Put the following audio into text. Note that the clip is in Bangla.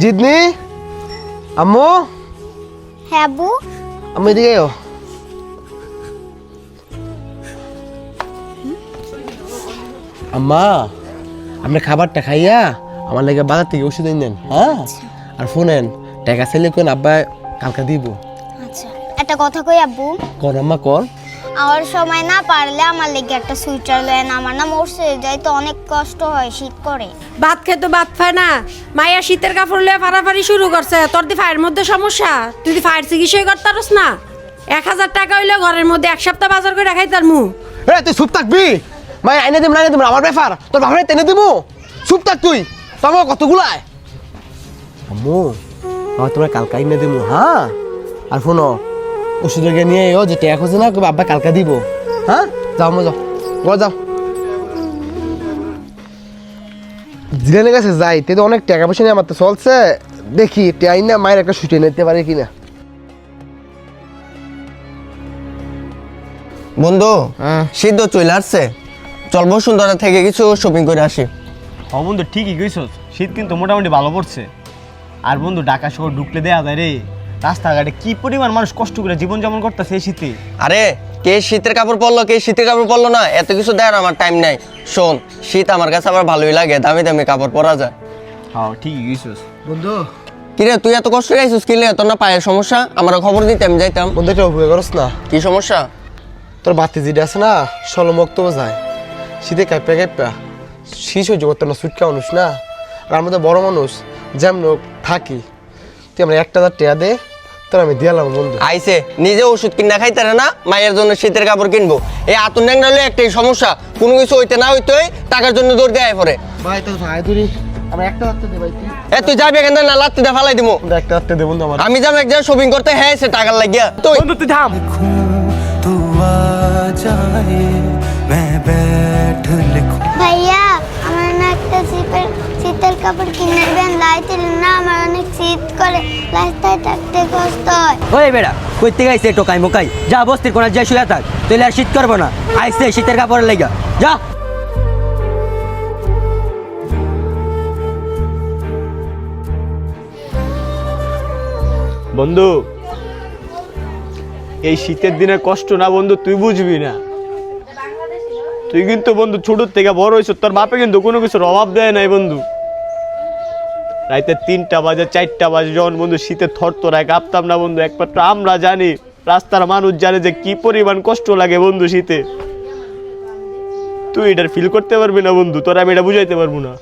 জিদনি আম্মু? হ্যাঁ আব্বু? আম্মু এদিকে এও আম্মা আপনি খাবারটা খাইয়া আমার লাগে বাজার থেকে ওষুধ এনে দেন হ্যাঁ? আর ফোনেন টাকা চাইলে কোন আব্বা কালকে দিব। আচ্ছা একটা কথা কই আব্বু? কর আম্মা কর। আমার সময় না পারলে আমার লেগে একটা সুইটার লয়েন আমার না মরছে যাই তো অনেক কষ্ট হয় শীত করে। ভাত খেয়ে তো ভাত খায় না। মাইয়া শীতের কাপড় লিয়ে ফাড়াফাড়ি শুরু করছে। তোর দি ফায়ের মধ্যে সমস্যা? তুই দি ফায়ের চিকিৎসাই করতে পারস না। এক হাজার টাকা হইলে ঘরের মধ্যে এক সপ্তাহ বাজার করে রাখাই তার মুখ এ তুই চুপ থাকবি? মাই আইনে দিম না আইনে দিম আমার ব্যাপার। তোর বাপরে টেনে দিব চুপ থাক তুই। তোর আমার কতগুলাই আম্মু আমার তোমার কালকা এনে দিব হ্যাঁ? আর শোনো ওষুধ গিয়ে নিয়ে এও যে টেক হচ্ছে না আব্বা কালকা দিব। হ্যাঁ? যাও মো যাও। ঘর যাও। জিরানের কাছে যাই তে তো অনেক টাকা পয়সা নিয়ে আমার তো চলছে। দেখি টেয়াই না মায়ের একটা ছুটি নিতে পারে কিনা। বন্ধু সিদ্ধ চলে আসছে। চল বসুন্ধরা থেকে কিছু শপিং করে আসি। হ বন্ধু ঠিকই কইছস। শীত কিন্তু মোটামুটি ভালো পড়ছে। আর বন্ধু ঢাকা শহর ঢুকলে দেয়া যায় রে। রাস্তাঘাটে কি পরিমাণ মানুষ কষ্ট করে জীবন জীবনযাপন করতেছে এই শীতে? আরে কে শীতের কাপড় পরলো কে শীতের কাপড় পরলো না? এত কিছু দেওয়ার আমার টাইম নাই। শোন শীত আমার কাছে আবার ভালোই লাগে দামি দামি কাপড় পরা যায়। হ্যাঁ ঠিকই কইছস। বন্ধু। কিরে তুই এত কষ্ট গাইছিস কি লে? তোর না পায়ের সমস্যা? আমার খবর দিতে আমি যাইতাম। বন্ধু একটা উপকার করস না। কি সমস্যা? তোর বাতি যেটা আছে না সলমক্ত যায়। শীতে কাঁপা কাঁপা। শীষ হয়ে যাব তোর না সুটকা মানুষ না। আর আমরা তো বড় মানুষ যেমন হোক থাকি। তুই একটা দে তোর আমি দিয়ালাম বন্ধু। আইসে নিজে ওষুধ কিনা না মায়ের জন্য শীতের কাপড় কিনবো। এই আতুন একটাই সমস্যা কোনো কিছু হইতে না টাকার জন্য দৌড় দেয় পরে। ভাই ভাই তুই। আমি যাব এক শপিং করতে হ্যাঁ সে লাগিয়া। তুই তুই থাম। ভাইয়া আমার না একটা শীতের শীতের কাপড় কিনে দেবেন লাইতে রাস্তায় থাকতে কষ্ট হয়। ওই বেড়া কইতে গাইছে টোকাই মোকাই যা বস্তির কোনা যা শুয়ে থাক তুই আর শীত করব না। আইসে শীতের কাপড়ের লেগা। যা। বন্ধু এই শীতের দিনে কষ্ট না বন্ধু তুই বুঝবি না। তুই কিন্তু বন্ধু ছোট থেকে বড় হয়েছ তোর বাপে কিন্তু কোনো কিছুর অভাব দেয় নাই বন্ধু। রাইতে তিনটা বাজে, চারটা বাজে, যখন বন্ধু শীতে থর তোরায় কাঁপতাম না বন্ধু, একমাত্র আমরা জানি রাস্তার মানুষ জানে যে কি পরিমাণ কষ্ট লাগে বন্ধু শীতে। তুই এটার ফিল করতে পারবি না বন্ধু, তোরা আমি এটা বুঝাইতে পারব না।